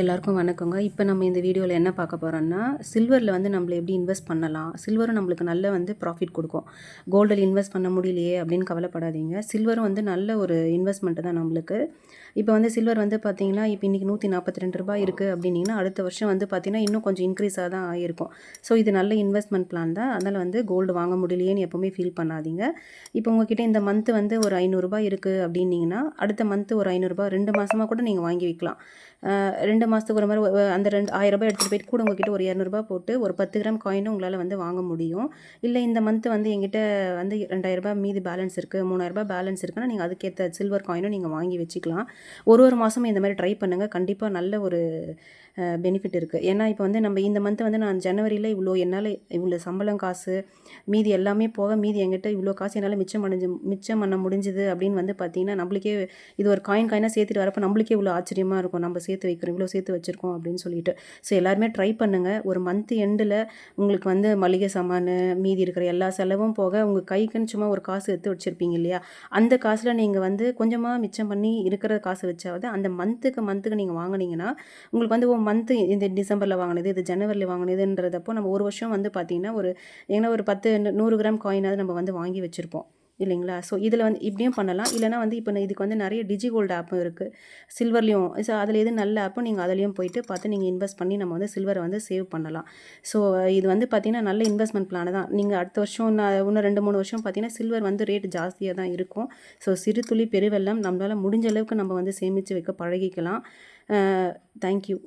எல்லாருக்கும் வணக்கங்க. இப்போ நம்ம இந்த வீடியோவில் என்ன பார்க்க போகிறோம்னா சில்வரில் வந்து நம்மள எப்படி இன்வெஸ்ட் பண்ணலாம்? சில்வரும் நம்மளுக்கு நல்ல வந்து ப்ராஃபிட் கொடுக்கும். கோல்டில் இன்வெஸ்ட் பண்ண முடியலையே அப்படின்னு கவலைப்படாதீங்க. சில்வரும் வந்து நல்ல ஒரு இன்வெஸ்ட்மெண்ட்டு தான் நம்மளுக்கு. இப்போ வந்து சில்வர் வந்து பார்த்தீங்கன்னா இப்போ இன்றைக்கி நூற்றி நாற்பத்தி ரெண்டு ரூபாய் இருக்குது அப்படின்னீங்கன்னா அடுத்த வருஷம் வந்து பார்த்தீங்கன்னா இன்னும் கொஞ்சம் இன்க்ரீஸாக தான் ஆகிருக்கும் ஸோ இது நல்ல இன்வெஸ்ட்மெண்ட் பிளான் தான். அதனால் வந்து கோல்டு வாங்க முடியலையேன்னு எப்போவுமே ஃபீல் பண்ணாதீங்க. இப்போ உங்ககிட்ட இந்த மந்த்து வந்து ஒரு ஐநூறுரூபா இருக்குது அப்படின்னீங்கன்னா அடுத்த மந்த்து ஒரு ஐநூறுரூபா ரெண்டு மாதமாக கூட நீங்கள் வாங்கி வைக்கலாம். ரெண்டு ரெண்டு மாதத்துக்கு ஒரு மாதிரி அந்த ரெண்டு ஆயிரம் ரூபாய் எடுத்துகிட்டு போயிட்டு கூட உங்ககிட்ட ஒரு இரநூறுபா போட்டு ஒரு பத்து கிராம் காயினும் உங்களால் வந்து வாங்க முடியும். இல்லை இந்த மந்த்து வந்து எங்கிட்ட வந்து ரெண்டாயிரரூபா மீதி பேலன்ஸ் இருக்குது மூணாயிரரூபா பேலன்ஸ் இருக்குன்னா நீங்கள் அதுக்கேற்ற சில்வர் காயினும் நீங்கள் வாங்கி வச்சுக்கலாம். ஒரு ஒரு மாதமும் இந்த மாதிரி ட்ரை பண்ணுங்கள் கண்டிப்பாக நல்ல ஒரு பெனிஃபிட் இருக்குது ஏன்னா இப்போ வந்து நம்ம இந்த மந்த் வந்து நான் ஜனவரியில் இவ்வளோ என்னால் இவ்வளோ சம்பளம் காசு மீதி எல்லாமே போக மீதி என்கிட்ட இவ்வளோ காசு என்னால் மிச்சம் பண்ணி மிச்சம் பண்ண முடிஞ்சுது அப்படின்னு வந்து பார்த்தீங்கன்னா நம்மளுக்கே இது ஒரு காயின் காயினாக சேர்த்துட்டு வரப்போ நம்மளுக்கே இவ்வளோ ஆச்சரியமாக இருக்கும். நம்ம சேர்த்து வைக்கிறோம் இவ்வளோ சேர்த்து வச்சுருக்கோம் அப்படின்னு சொல்லிட்டு. ஸோ எல்லாருமே ட்ரை பண்ணுங்கள் ஒரு மந்த் எண்டில் உங்களுக்கு வந்து மளிகை சாமான் மீதி இருக்கிற எல்லா செலவும் போக உங்கள் கைக்குன்னு சும்மா ஒரு காசு எடுத்து வச்சுருப்பீங்க இல்லையா? அந்த காசில் நீங்கள் வந்து கொஞ்சமாக மிச்சம் பண்ணி இருக்கிற காசு வச்சாவது அந்த மந்த்துக்கு மந்த்துக்கு நீங்கள் வாங்கினீங்கன்னா உங்களுக்கு வந்து மந்த்து இந்த டிசம்பரில் வாங்கினது இது ஜனவரியில் வாங்கினதுன்றதப்போ நம்ம ஒரு வருஷம் வந்து பார்த்தீங்கன்னா ஒரு ஏன்னா ஒரு பத்து நூறு கிராம் காயினாவது நம்ம வந்து வாங்கி வச்சுருப்போம். இல்லைங்களா? ஸோ இதில் வந்து இப்படியும் பண்ணலாம். இல்லைனா வந்து இப்போ இதுக்கு வந்து நிறைய டிஜி கோல்டு ஆப்பும் இருக்குது சில்வர்லேயும் ஸோ அதில் எது நல்ல ஆப்பும் நீங்கள் அதுலேயும் போயிட்டு பார்த்து நீங்கள் இன்வெஸ்ட் பண்ணி நம்ம வந்து சில்வரை வந்து சேவ் பண்ணலாம். ஸோ இது வந்து பார்த்திங்கன்னா நல்ல இன்வெஸ்ட்மெண்ட் பிளான் தான். நீங்கள் அடுத்த வருஷம் நான் இன்னும் ரெண்டு மூணு வருஷம் பார்த்தீங்கன்னா சில்வர் வந்து ரேட் ஜாஸ்தியாக தான் இருக்கும். ஸோ சிறு துளி பெருவெல்லம் நம்மளால் முடிஞ்ச அளவுக்கு நம்ம வந்து சேமித்து வைக்க பழகிக்கலாம். தேங்க்யூ